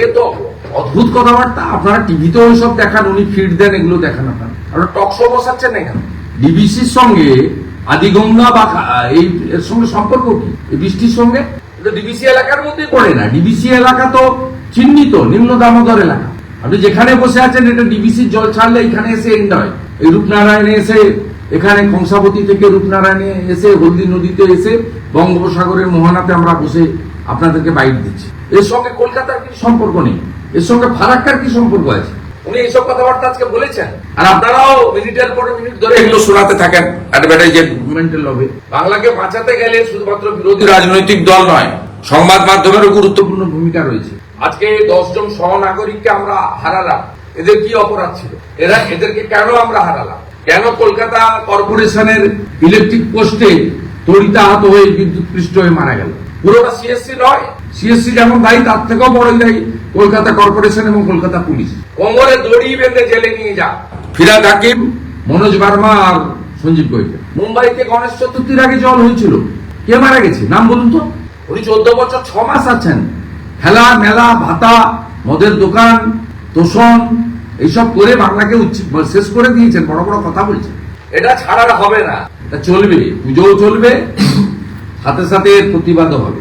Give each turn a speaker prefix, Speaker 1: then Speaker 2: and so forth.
Speaker 1: এ তো অদ্ভুত কথাবার্তা। আপনারা টিভিতেও সব দেখান উনি ফিড দেন এগুলো দেখান আপনারা। আপনারা টক শো বসাচ্ছেন না কেন? ডিবিসির সঙ্গে আদিগঙ্গা বা এই এর সঙ্গে সম্পর্ক কি? বৃষ্টির সঙ্গে? ডিবিসি এলাকার মধ্যেই পড়ে। না। ডিবিসি এলাকা তো চিহ্নিত নিম্ন দামোদর এলাকা। আপনি যেখানে বসে আছেন এটা ডিবিসির জল ছাড়লে এখানে এসে এন্ড হয়। এই রূপনারায়ণে এসে এখানে কংসাবতী থেকে রূপনারায়ণে এসে হলদি নদীতে এসে বঙ্গোপসাগরের মোহনাতে আমরা বসে আপনাদেরকে বাইট দিচ্ছি। এর সঙ্গে কলকাতার কি সম্পর্ক নেই। এর সঙ্গে ফারাক্কার কি সম্পর্ক আছে? উনি এইসব কথাবার্তা আজকে বলেছেন। আর আপনারাও মিনিটের পর মিনিট ধরে এগুলো শোনাতে থাকেন অ্যাডভার্টাইজমেন্টের লবে বাংলাকে বাঁচাতে গেলে শুধুমাত্র বিরোধী রাজনৈতিক দল নয় সংবাদ মাধ্যমেরও গুরুত্বপূর্ণ ভূমিকা রয়েছে। আজকে দশজন সহনাগরিককে আমরা হারালাম। এদের কি অপরাধ ছিল? এরা এদেরকে কেন আমরা হারালাম? কেন কলকাতা কর্পোরেশনের ইলেকট্রিক পোস্টে তড়িতে আহত হয়ে বিদ্যুৎ পৃষ্ঠ হয়ে মারা গেল? পুরোটা সিএসসি নয়। সিএসসি যেমন দায়ী, তার থেকেও বড় দায়ী কলকাতা কর্পোরেশন এবং কলকাতা পুলিশ। কোমরে দড়ি বেঁধে জেলে নিয়ে যা। ফিরাদ হাকিম, মনোজ বার্মা আর সঞ্জীব গোয়েঙ্কা মুম্বাইতে গণেশ চতুর্থীর আগে জল হয়েছিল। কে মারা গেছে? নাম বলুন তো। উনি চোদ্দ বছর ছ মাস আছেন। খেলা মেলা, ভাতা, মদের দোকান, তোষণ, এইসব করে বাংলাকে শেষ করে দিয়েছেন, বড় বড় কথা বলছেন। এটা ছাড়ার হবে না। চলবে। পুজোও চলবে। সাথে সাথে প্রতিবাদও হবে।